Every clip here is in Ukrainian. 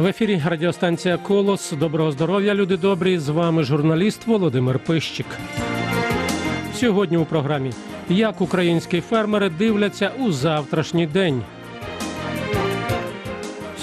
В ефірі радіостанція Колос. Доброго здоров'я, люди добрі. З вами журналіст Володимир Пищик. Сьогодні у програмі як українські фермери дивляться у завтрашній день.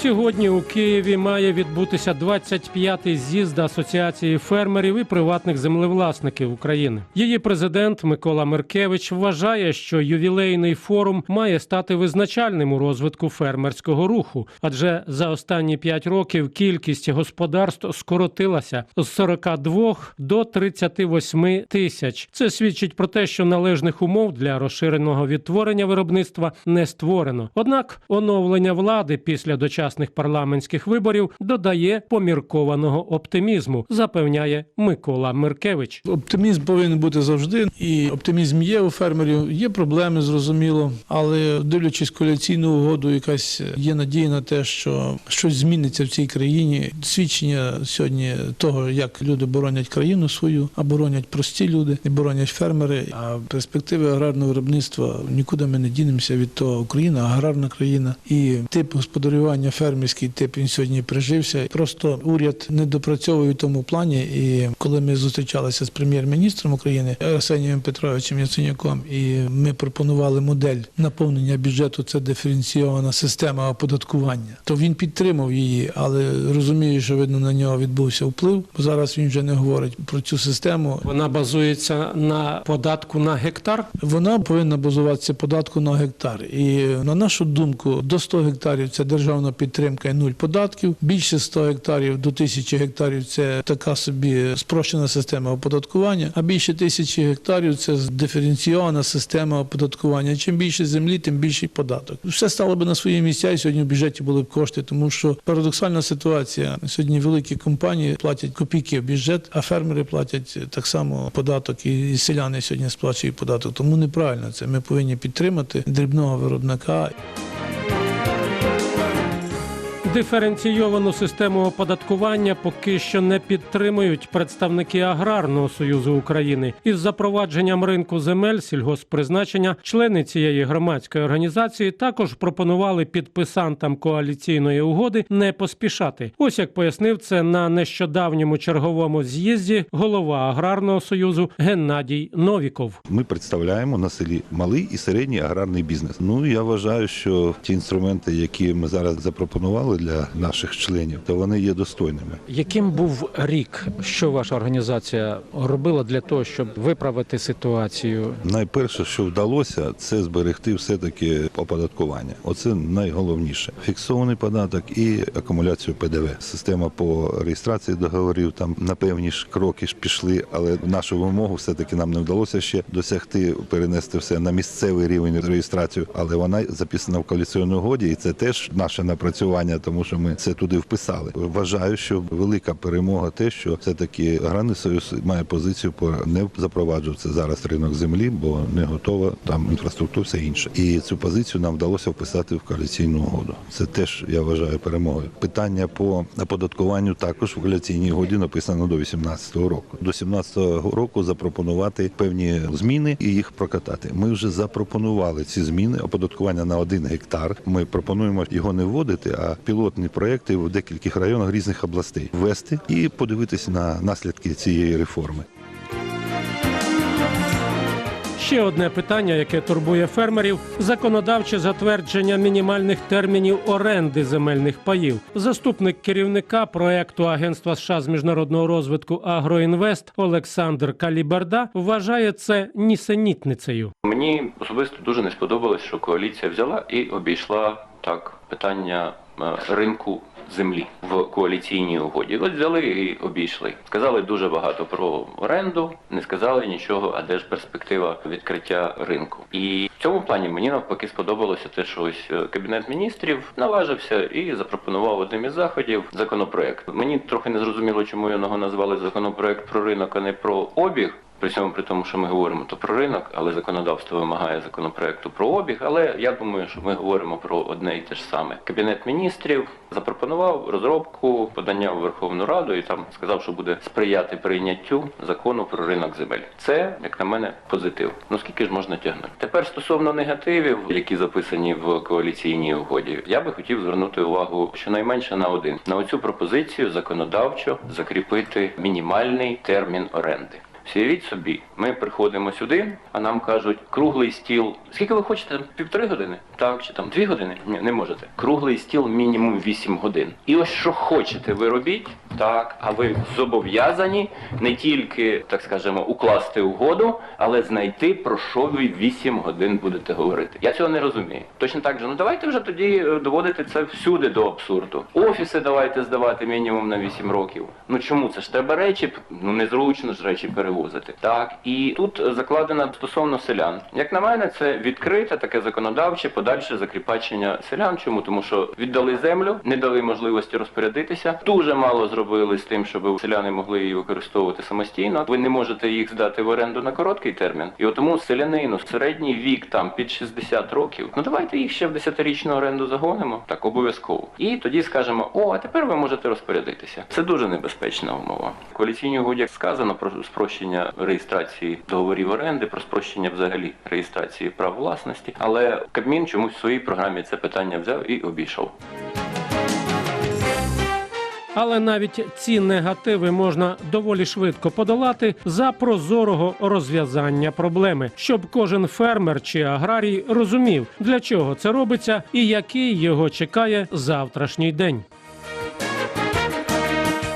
Сьогодні у Києві має відбутися 25-й з'їзд Асоціації фермерів і приватних землевласників України. Її президент Микола Меркевич вважає, що ювілейний форум має стати визначальним у розвитку фермерського руху, адже за останні 5 років кількість господарств скоротилася з 42 до 38 тисяч. Це свідчить про те, що належних умов для розширеного відтворення виробництва не створено. Однак оновлення влади після дочасних парламентських виборів додає поміркованого оптимізму, запевняє Микола Меркевич. Оптимізм повинен бути завжди, і оптимізм є у фермерів. Є проблеми, зрозуміло, але дивлячись коаліційну угоду, якась є надія на те, що щось зміниться в цій країні. Свідчення сьогодні того, як люди боронять країну свою, а боронять прості люди, і боронять фермери. А перспективи аграрного виробництва нікуди ми не дінемося від того. Україна аграрна країна і тип господарювання фермерський тип він сьогодні прижився. Просто уряд не допрацьовує в тому плані. І коли ми зустрічалися з прем'єр-міністром України Арсенієм Петровичем Яценюком, і ми пропонували модель наповнення бюджету. Це диференційована система оподаткування. То він підтримав її, але розуміє, що видно на нього відбувся вплив. Бо зараз він вже не говорить про цю систему. Вона базується на податку на гектар. Вона повинна базуватися податку на гектар. І на нашу думку, до 100 гектарів це державна підтримка і нуль податків. Більше 100 гектарів до 1000 гектарів це така собі спрощена система оподаткування. А більше тисячі гектарів це диференційована система оподаткування. Чим більше землі, тим більший податок. Все стало би на свої місця, і сьогодні в бюджеті були б кошти, тому що парадоксальна ситуація. Сьогодні великі компанії платять копійки в бюджет, а фермери платять так само податок, і селяни сьогодні сплачують податок. Тому неправильно це. Ми повинні підтримати дрібного виробника. Диференційовану систему оподаткування поки що не підтримують представники аграрного союзу України. Із запровадженням ринку земель сільгосппризначення члени цієї громадської організації також пропонували підписантам коаліційної угоди не поспішати. Ось як пояснив це на нещодавньому черговому з'їзді голова аграрного союзу Геннадій Новіков. Ми представляємо на селі малий і середній аграрний бізнес. Ну я вважаю, що ті інструменти, які ми зараз запропонували для наших членів, то вони є достойними. Яким був рік, що ваша організація робила для того, щоб виправити ситуацію? Найперше, що вдалося, це зберегти все-таки оподаткування. Оце найголовніше. Фіксований податок і акумуляцію ПДВ. Система по реєстрації договорів там на певні ж кроки ж пішли, але нашу вимогу все-таки нам не вдалося ще досягти перенести все на місцевий рівень реєстрацію, але вона записана в коаліційній угоді, і це теж наше напрацювання, тому що ми це туди вписали. Вважаю, що велика перемога те, що все таки аграрний союз має позицію по не запроваджувати зараз ринок землі, бо не готова там інфраструктура, все інше. І цю позицію нам вдалося вписати в коаліційну угоду. Це теж я вважаю перемогою. Питання по оподаткуванню також в коаліційній угоді написано до 18-го року. До 17-го року запропонувати певні зміни і їх прокатати. Ми вже запропонували ці зміни оподаткування на один гектар. Ми пропонуємо його не вводити, а пілотні проекти в декількох районах різних областей ввести і подивитися на наслідки цієї реформи. Ще одне питання, яке турбує фермерів: законодавче затвердження мінімальних термінів оренди земельних паїв. Заступник керівника проекту Агентства США з міжнародного розвитку Агроінвест Олександр Каліберда вважає це нісенітницею. Мені особисто дуже не сподобалось, що коаліція взяла і обійшла так питання ринку землі в коаліційній угоді. От взяли і обійшли. Сказали дуже багато про оренду, не сказали нічого, а де ж перспектива відкриття ринку. І в цьому плані мені навпаки сподобалося те, що ось е, кабінет міністрів наважився і запропонував одним із заходів законопроект. Мені трохи не зрозуміло, чому його назвали законопроект про ринок, а не про обіг При цьому при тому, що ми говоримо то про ринок, але законодавство вимагає законопроекту про обіг. Але я думаю, що ми говоримо про одне і те ж саме. Кабінет міністрів запропонував розробку подання в Верховну Раду і там сказав, що буде сприяти прийняттю закону про ринок земель. Це, як на мене, позитив. Ну скільки ж можна тягнути? Тепер стосовно негативів, які записані в коаліційній угоді, я би хотів звернути увагу щонайменше на один на оцю пропозицію законодавчо закріпити мінімальний термін оренди. Уявіть собі, ми приходимо сюди, а нам кажуть, круглий стіл. Скільки ви хочете? Півтори години? Так, чи там дві години? Ні, не можете. Круглий стіл мінімум 8 годин. І ось що хочете, ви робіть. Так, а ви зобов'язані не тільки, так скажемо, укласти угоду, але знайти про що ви 8 годин будете говорити. Я цього не розумію. Точно так же, ну давайте вже тоді е, доводити це всюди до абсурду. Офіси давайте здавати мінімум на 8 років. Ну чому це ж треба речі? Ну незручно ж речі перевозити. Так і тут закладено стосовно селян. Як на мене, це відкрите таке законодавче подальше закріпачення селян. Чому тому, що віддали землю, не дали можливості розпорядитися. Дуже мало зробили з тим, щоб селяни могли її використовувати самостійно. Ви не можете їх здати в оренду на короткий термін. І тому селянину середній вік там під 60 років. Ну давайте їх ще в 10-річну оренду загонимо. Так обов'язково. І тоді скажемо: о, а тепер ви можете розпорядитися. Це дуже небезпечна умова. В коаліційній угоді сказано про спрощення реєстрації договорів оренди, про спрощення взагалі реєстрації прав власності. Але Кабмін чомусь в своїй програмі це питання взяв і обійшов. Але навіть ці негативи можна доволі швидко подолати за прозорого розв'язання проблеми, щоб кожен фермер чи аграрій розумів, для чого це робиться і який його чекає завтрашній день.